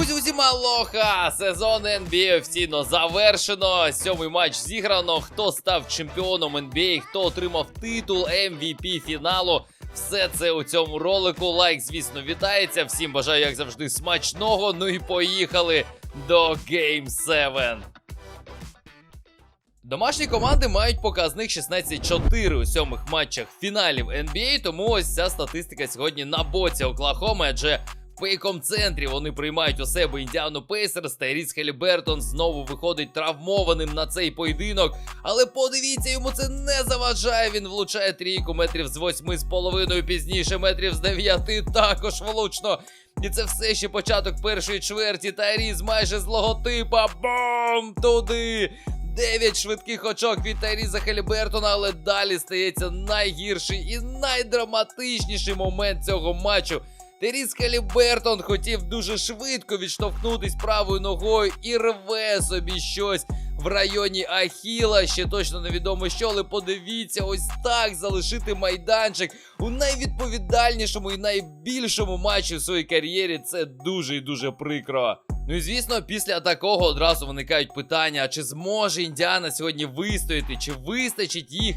Друзі, усім алоха! Сезон NBA офіційно завершено. Сьомий матч зіграно. Хто став чемпіоном NBA, хто отримав титул MVP фіналу. Все це у цьому ролику. Лайк, звісно, вітається. Всім бажаю, як завжди, смачного. Ну і поїхали до Game 7. Домашні команди мають показник 16-4 у сьомих матчах фіналів NBA, тому ось ця статистика сьогодні на боці Оклахоми, адже в пейком центрі вони приймають у себе Індіану Пейсерс, та Ріс Хелібертон знову виходить травмованим на цей поєдинок. Але подивіться, йому це не заважає. Він влучає трійку метрів з 8,5, пізніше метрів з 9 також влучно. І це все ще початок першої чверті. Тайріз майже з логотипа. Бом! Туди! Дев'ять швидких очок від Тайріза Хелібертона, але далі стається найгірший і найдраматичніший момент цього матчу. Теріс Калібертон хотів дуже швидко відштовхнутись правою ногою і рве собі щось в районі Ахіла. Ще точно невідомо що, але подивіться, ось так залишити майданчик у найвідповідальнішому і найбільшому матчі в своїй кар'єрі. Це дуже і дуже прикро. Ну і звісно, після такого одразу виникають питання: чи зможе Індіана сьогодні вистояти, чи вистачить їх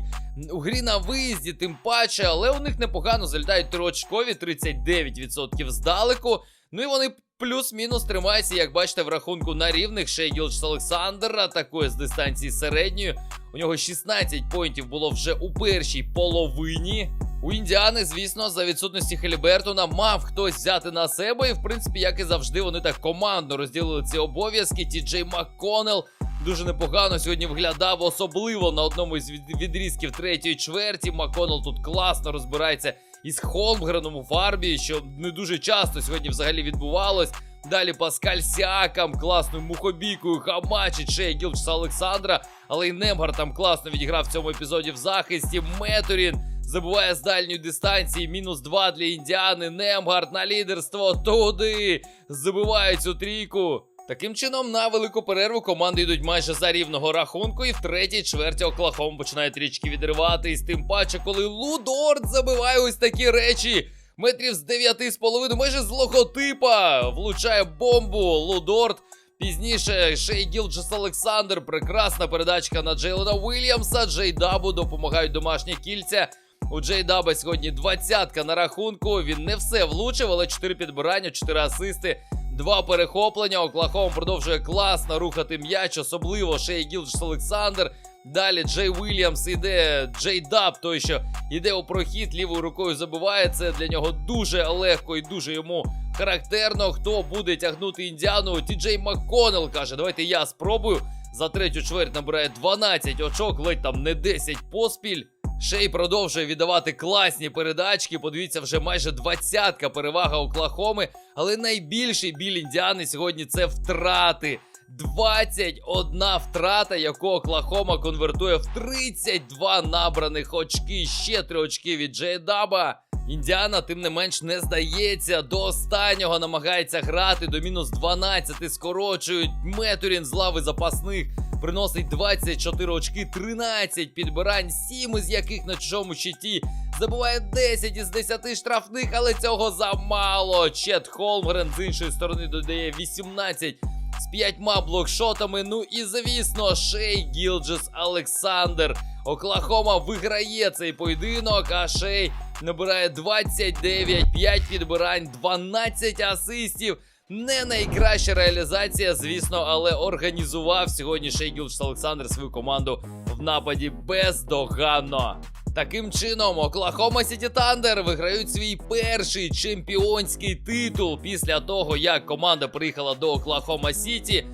у грі на виїзді, тим паче, але у них непогано залітають триочкові 39% здалеку. Ну і вони плюс-мінус тримаються, як бачите, в рахунку на рівних. Шей Гілч Олександр атакує з дистанції середньої. У нього 16 поінтів було вже у першій половині. У Індіани, звісно, за відсутності Хелібертона мав хтось взяти на себе, і в принципі, як і завжди, вони так командно розділили ці обов'язки. Ті Джей Макконел дуже непогано сьогодні виглядав, особливо на одному із від- відрізків третьої чверті. Макконел тут класно розбирається із Холмгреном у фарбі, що не дуже часто сьогодні взагалі відбувалось. Далі Паскаль Сіакам класною мухобійкою хамачить Шея Гілчса Олександра, але й Немгар там класно відіграв в цьому епізоді в захисті. Меторін забуває з дальньої дистанції. Мінус 2 для Індіани. Немгард на лідерство. Туди забиває цю трійку. Таким чином, на велику перерву команди йдуть майже за рівного рахунку, і в третій чверті Оклахом починає трічки відриватись. Тим паче, коли Лудорд забиває ось такі речі. Метрів з 9,5, майже з логотипа влучає бомбу. Лудорд. Пізніше Шей Гілджес Олександр. Прекрасна передачка на Джейлена Уільямса. Джей Дабу допомагають домашні кільця. У Джей Даба сьогодні двадцятка на рахунку. Він не все влучив, але 4 підбирання, 4 асисти, 2 перехоплення. Оклахома продовжує класно рухати м'яч, особливо Шей Гілджес Олександр. Далі Джей Уільямс іде Джей Даб, той що йде у прохід, лівою рукою забиває. Це для нього дуже легко і дуже йому характерно. Хто буде тягнути індіану? Ті Джей Макконел каже: Давайте я спробую. За третю чверть набирає 12 очок, ледь там не 10 поспіль. Шей продовжує віддавати класні передачки. Подивіться, вже майже двадцятка перевага Оклахоми. Але найбільший біль індіани сьогодні це втрати. 21 втрата, яку Оклахома конвертує в 32 набраних очки. Ще 3 очки від Джей Даба. Індіана, тим не менш, не здається. До останнього намагається грати до мінус 12. Скорочують. Метурін з лави запасних приносить 24 очки, 13 підбирань, 7 із яких на чужому щиті. Забуває 10 із 10 штрафних, але цього замало. Чет Холмгрен з іншої сторони додає 18 з п'ятьма блокшотами. Ну і звісно, Шей Гілджес Олександр. Оклахома виграє цей поєдинок, а Шей набирає 29, 5 підбирань, 12 асистів. Не найкраща реалізація, звісно, але організував сьогодні Шей Гілджес Олександр свою команду в нападі бездоганно. Таким чином, Оклахома Сіті Тандер виграють свій перший чемпіонський титул після того, як команда приїхала до Оклахома Сіті.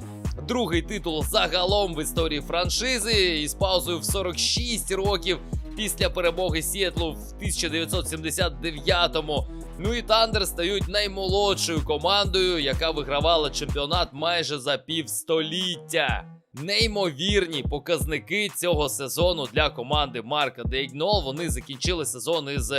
Другий титул загалом в історії франшизи із паузою в 46 років після перемоги Сіетлу в 1979-му. Ну і Тандер стають наймолодшою командою, яка вигравала чемпіонат майже за півстоліття. Неймовірні показники цього сезону для команди Марка Дейгнол. Вони закінчили сезон із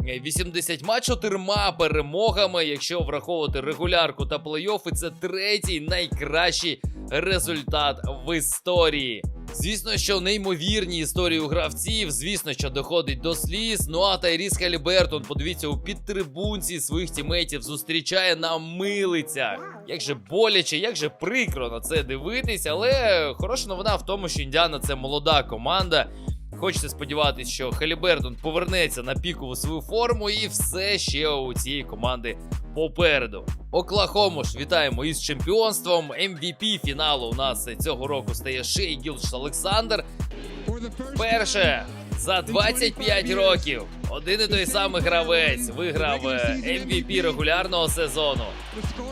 84 перемогами. Якщо враховувати регулярку та плей-оффи, це третій найкращий результат в історії. Звісно, що неймовірні історії у гравців, звісно, що доходить до сліз. Ну а Тайріс Халібертон, подивіться, у підтрибунці своїх тімейтів зустрічає на милицях. Як же боляче, як же прикро на це дивитись, але хороша новина в тому, що Індіана це молода команда. Хочеться сподіватися, що Халібертон повернеться на пікову свою форму і все ще у цієї команди попереду. Оклахому ж вітаємо із чемпіонством. MVP фіналу у нас цього року стає Шей Гілдж Олександр. Перше за 25 років один і той самий гравець виграв е, MVP регулярного сезону,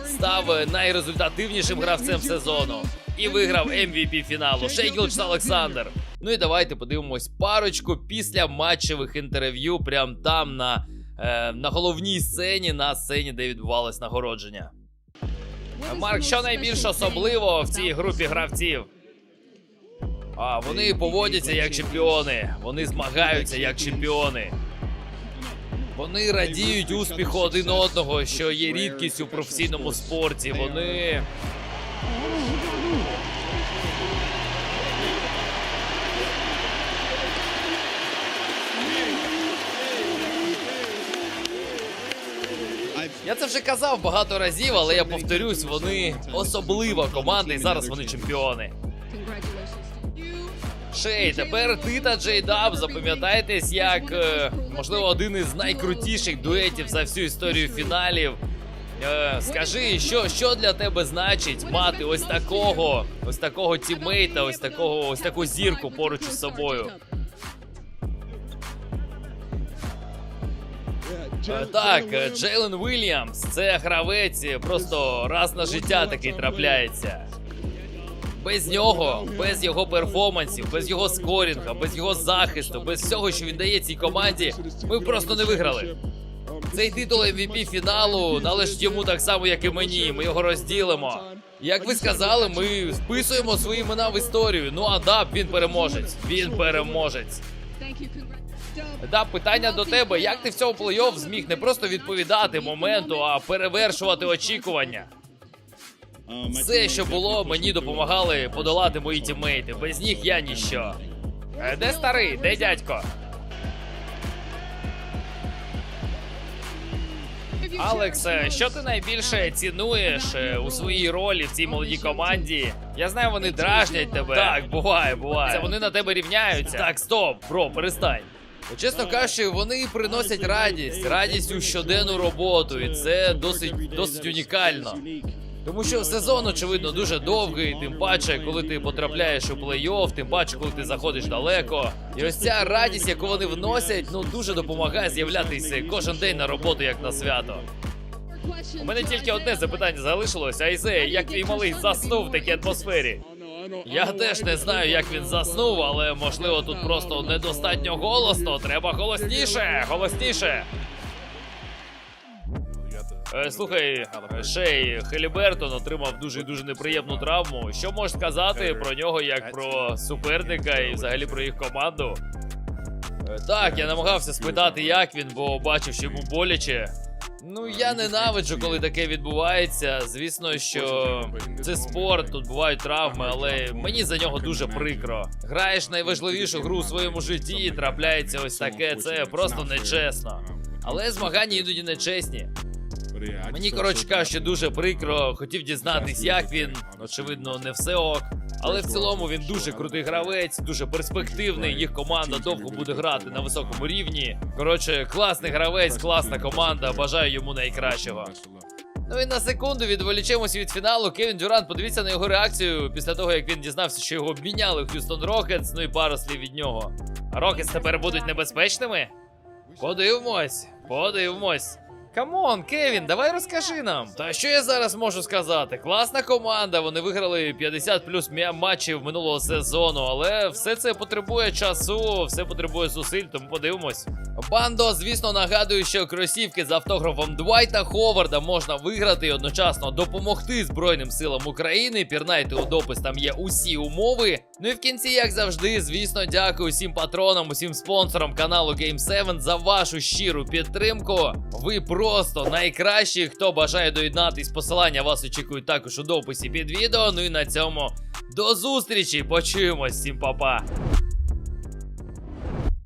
став е, найрезультативнішим гравцем сезону і виграв MVP фіналу. Шей Гілдж Олександр. Ну і давайте подивимось парочку після матчевих інтерв'ю, прям там на, е, на головній сцені, на сцені, де відбувалось нагородження. Марк, що найбільш особливо в цій групі гравців? А вони поводяться як чемпіони, вони змагаються як чемпіони. Вони радіють успіху один одного, що є рідкістю в професійному спорті. Вони. Я це вже казав багато разів, але я повторюсь, вони особлива команда, і зараз вони чемпіони. Шей, тепер ти та Джей Даб запам'ятайтесь як, е, можливо, один із найкрутіших дуетів за всю історію фіналів. Е, скажи, що, що для тебе значить мати ось такого, ось такого тіммейта, ось такого, ось таку зірку поруч із собою. Так, е, Джейлен Уільямс це гравець, е, просто раз на життя такий трапляється. Без нього, без його перформансів, без його скорінга, без його захисту, без всього, що він дає цій команді, ми просто не виграли. Цей титул MVP фіналу належить йому так само, як і мені. Ми його розділимо. Як ви сказали, ми вписуємо свої імена в історію. Ну а Даб, він переможець. Він переможець. Даб, питання до тебе: як ти в цьому плей-офф зміг не просто відповідати моменту, а перевершувати очікування? Все, що було, мені допомагали подолати мої тіммейти. Без них я ніщо. Е, Де старий? Де дядько? Алекс, е, що ти найбільше цінуєш е, у своїй ролі в цій молодій команді? Я знаю, вони дражнять тебе. Так, буває, буває. Це вони на тебе рівняються. Так, стоп, бро, перестань. Чесно кажучи, вони приносять радість, радість у щоденну роботу, і це досить досить унікально. Тому що сезон, очевидно, дуже довгий, тим паче, коли ти потрапляєш у плей-офф, тим паче, коли ти заходиш далеко. І ось ця радість, яку вони вносять, ну дуже допомагає з'являтися кожен день на роботу, як на свято. У мене тільки одне запитання залишилось. Айзея, як твій малий заснув в такій атмосфері? Я теж не знаю, як він заснув, але можливо тут просто недостатньо голосно. Треба голосніше, голосніше. Слухай, Шей Хелібертон отримав дуже дуже неприємну травму. Що можеш сказати про нього як про суперника і взагалі про їх команду? Так, я намагався спитати, як він, бо бачив, що йому боляче. Ну, я ненавиджу, коли таке відбувається. Звісно, що це спорт, тут бувають травми, але мені за нього дуже прикро. Граєш найважливішу гру у своєму житті, і трапляється ось таке. Це просто нечесно. Але змагання іноді нечесні. Мені коротше кажучи, дуже прикро. Хотів дізнатись, як він. Очевидно, не все ок. Але в цілому він дуже крутий гравець, дуже перспективний. Їх команда довго буде грати на високому рівні. Коротше, класний гравець, класна команда. Бажаю йому найкращого. Ну і на секунду відволічемося від фіналу. Кевін Дюрант, подивіться на його реакцію після того, як він дізнався, що його обміняли в Х'юстон Рокетс. Ну і пару слів від нього. Рокетс тепер будуть небезпечними? Подивимось, подивимось. Камон, Кевін, давай розкажи нам. Та що я зараз можу сказати? Класна команда, вони виграли 50 плюс матчів минулого сезону, але все це потребує часу, все потребує зусиль, тому подивимось. Бандо, звісно, нагадую, що кросівки з автографом Двайта Ховарда можна виграти і одночасно допомогти Збройним силам України. Пірнайте у допис, там є усі умови. Ну і в кінці, як завжди, звісно, дякую усім патронам, усім спонсорам каналу Game 7 за вашу щиру підтримку. Ви просто найкращі. Хто бажає доєднатись, посилання вас очікують також у дописі під відео. Ну і на цьому До зустрічі! Почуємось всім, па-па!